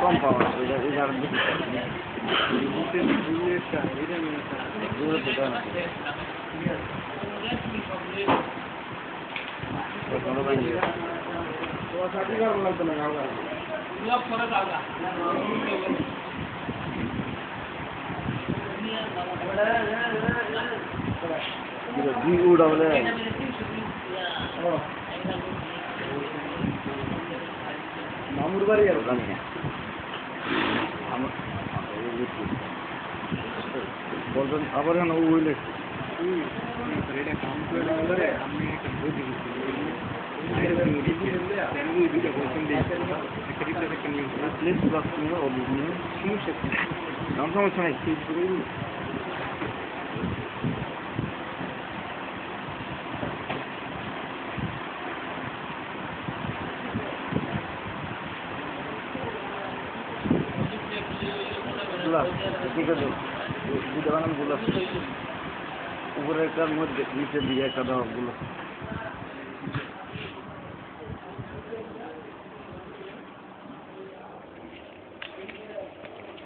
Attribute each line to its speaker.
Speaker 1: কম পাওয়া সাথে লাগতো இது ஜியூ டவுன் நூறு ரூபாய் இருக்காங்க বলবেন আবার কেন উইলেট প্লেস ব্লক নিয়ে অভিযোগ সমস্যা নাই গুলাব দুটো বানান গুলাব। উপরে একটা মধ্যে নিচে দিয়ে একটা দেওয়া গুলো